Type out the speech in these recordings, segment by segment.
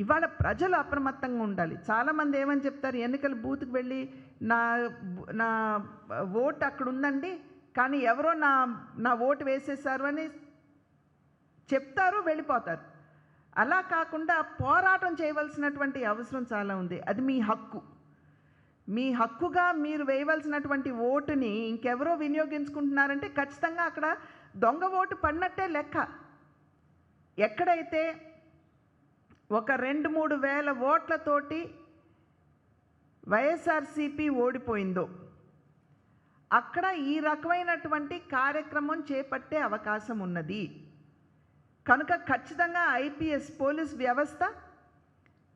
ఇవాళ ప్రజలు అప్రమత్తంగా ఉండాలి. చాలామంది ఏమని చెప్తారు? ఎన్నికల బూత్కి వెళ్ళి నా నా ఓటు అక్కడ ఉందండి కానీ ఎవరో నా నా ఓటు వేసేసారు అని చెప్తారు వెళ్ళిపోతారు. అలా కాకుండా పోరాటం చేయవలసినటువంటి అవసరం చాలా ఉంది. అది మీ హక్కు. మీ హక్కుగా మీరు వేయవలసినటువంటి ఓటుని ఇంకెవరో వినియోగించుకుంటున్నారంటే ఖచ్చితంగా అక్కడ దొంగ ఓటు పడినట్టే లెక్క. ఎక్కడైతే ఒక రెండు మూడు వేల ఓట్లతోటి వైఎస్ఆర్సిపి ఓడిపోయిందో. అక్కడ ఈ రకమైనటువంటి కార్యక్రమం చేపట్టే అవకాశం ఉన్నది. కనుక ఖచ్చితంగా ఐపీఎస్ పోలీస్ వ్యవస్థ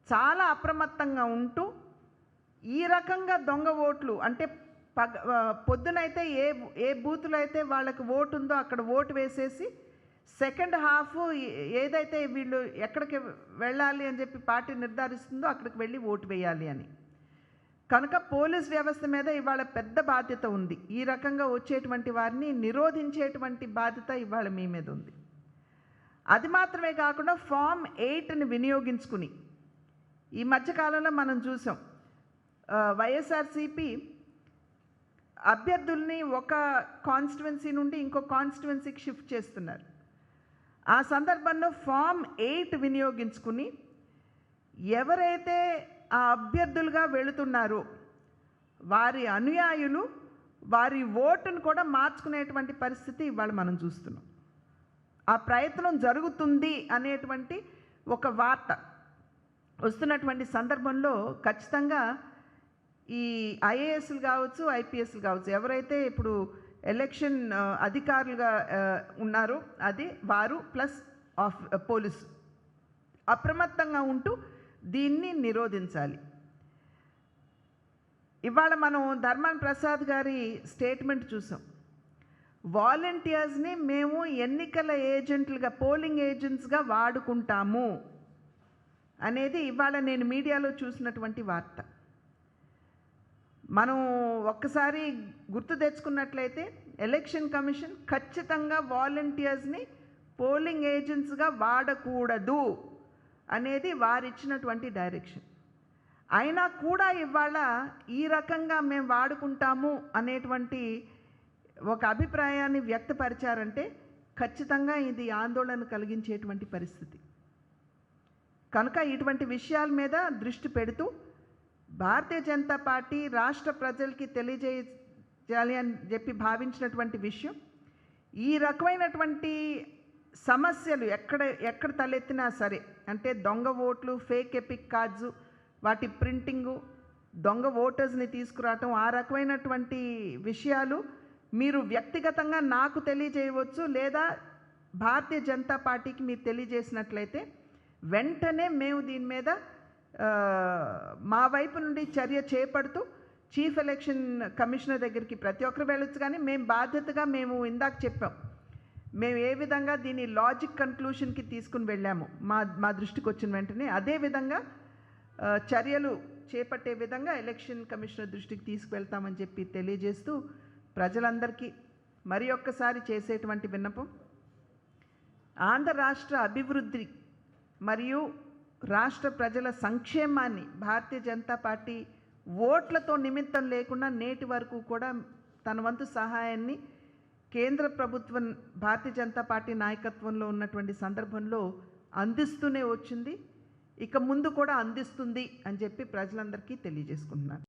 చాలా అప్రమత్తంగా ఉంటూ ఈ రకంగా దొంగ ఓట్లు అంటే పగ పొద్దునైతే ఏ ఏ బూతులు అయితే వాళ్ళకి ఓటు ఉందో అక్కడ ఓటు వేసేసి సెకండ్ హాఫ్ ఏదైతే వీళ్ళు ఎక్కడికి వెళ్ళాలి అని చెప్పి పార్టీ నిర్ధారిస్తుందో అక్కడికి వెళ్ళి ఓటు వేయాలి అని. కనుక పోలీస్ వ్యవస్థ మీద ఇవాళ పెద్ద బాధ్యత ఉంది. ఈ రకంగా వచ్చేటువంటి వారిని నిరోధించేటువంటి బాధ్యత ఇవాళ మీ మీద ఉంది. అది మాత్రమే కాకుండా ఫామ్ ఎయిట్ని వినియోగించుకుని ఈ మధ్యకాలంలో మనం చూసాం వైఎస్ఆర్సిపి అభ్యర్థుల్ని ఒక కాన్స్టిట్యువెన్సీ నుండి ఇంకో కాన్స్టిట్యువెన్సీకి షిఫ్ట్ చేస్తున్నారు. ఆ సందర్భంలో ఫామ్ ఎయిట్ వినియోగించుకుని ఎవరైతే ఆ అభ్యర్థులుగా వెళుతున్నారో వారి అనుయాయులు వారి ఓటును కూడా మార్చుకునేటువంటి పరిస్థితి ఇవాళ మనం చూస్తున్నాం. ఆ ప్రయత్నం జరుగుతుంది అనేటువంటి ఒక వార్త వస్తున్నటువంటి సందర్భంలో ఖచ్చితంగా ఈ ఐఏఎస్లు కావచ్చు ఐపీఎస్లు కావచ్చు ఎవరైతే ఇప్పుడు ఎలక్షన్ అధికారులుగా ఉన్నారు ఉన్నారో. అది వారు ప్లస్ ఆఫ్ పోలీస్. అప్రమత్తంగా ఉంటూ దీన్ని నిరోధించాలి. ఇవాళ మనం ధర్మాన్ ప్రసాద్ గారి స్టేట్మెంట్ చూసాం. వాలంటీర్స్ని మేము ఎన్నికల ఏజెంట్లుగా పోలింగ్ ఏజెంట్స్గా వాడుకుంటాము అనేది ఇవాళ నేను మీడియాలో చూసినటువంటి వార్త. మనం ఒక్కసారి గుర్తు తెచ్చుకున్నట్లయితే ఎలక్షన్ కమిషన్ ఖచ్చితంగా వాలంటీర్స్ని పోలింగ్ ఏజెంట్స్గా వాడకూడదు అనేది వారిచ్చినటువంటి డైరెక్షన్. అయినా కూడా ఇవాళ ఈ రకంగా మేము వాడుకుంటాము అనేటువంటి ఒక అభిప్రాయాన్ని వ్యక్తపరిచారంటే ఖచ్చితంగా ఇది ఆందోళన కలిగించేటువంటి పరిస్థితి. కనుక ఇటువంటి విషయాల మీద దృష్టి పెడుతూ భారతీయ జనతా పార్టీ రాష్ట్ర ప్రజలకి చేయాలి అని చెప్పి భావించినటువంటి విషయం. ఈ రకమైనటువంటి సమస్యలు ఎక్కడ ఎక్కడ తలెత్తినా సరే అంటే దొంగ ఓట్లు ఫేక్ ఎపిక్ కార్డ్స్ వాటి ప్రింటింగు దొంగ ఓటర్స్ని తీసుకురావటం ఆ రకమైనటువంటి విషయాలు మీరు వ్యక్తిగతంగా నాకు తెలియజేయవచ్చు లేదా భారతీయ జనతా పార్టీకి మీరు తెలియజేసినట్లయితే వెంటనే మేము దీని మీద మా వైపు నుండి చర్య చేపడుతూ చీఫ్ ఎలక్షన్ కమిషనర్ దగ్గరికి ప్రతి ఒక్కరు వెళ్ళొచ్చు కానీ మేము బాధ్యతగా మేము ఇందాక చెప్పాం. మేము ఏ విధంగా దీన్ని లాజిక్ కన్క్లూషన్కి తీసుకుని వెళ్ళాము మా మా దృష్టికి వచ్చిన వెంటనే అదే విధంగా చర్యలు చేపట్టే విధంగా ఎలక్షన్ కమిషనర్ దృష్టికి తీసుకువెళ్తామని చెప్పి తెలియజేస్తూ ప్రజలందరికీ మరి ఒక్కసారి చేసేటువంటి విన్నపం. ఆంధ్ర రాష్ట్ర అభివృద్ధి మరియు రాష్ట్ర ప్రజల సంక్షేమాన్ని భారతీయ జనతా పార్టీ ఓట్లతో నిమిత్తం లేకుండా నేటి వరకు కూడా తన వంతు సహాయాన్ని కేంద్ర ప్రభుత్వం భారతీయ జనతా పార్టీ నాయకత్వంలో ఉన్నటువంటి సందర్భంలో అందిస్తూనే వచ్చింది. ఇక ముందు కూడా అందిస్తుంది అని చెప్పి ప్రజలందరికీ తెలియజేసుకుంటున్నాను.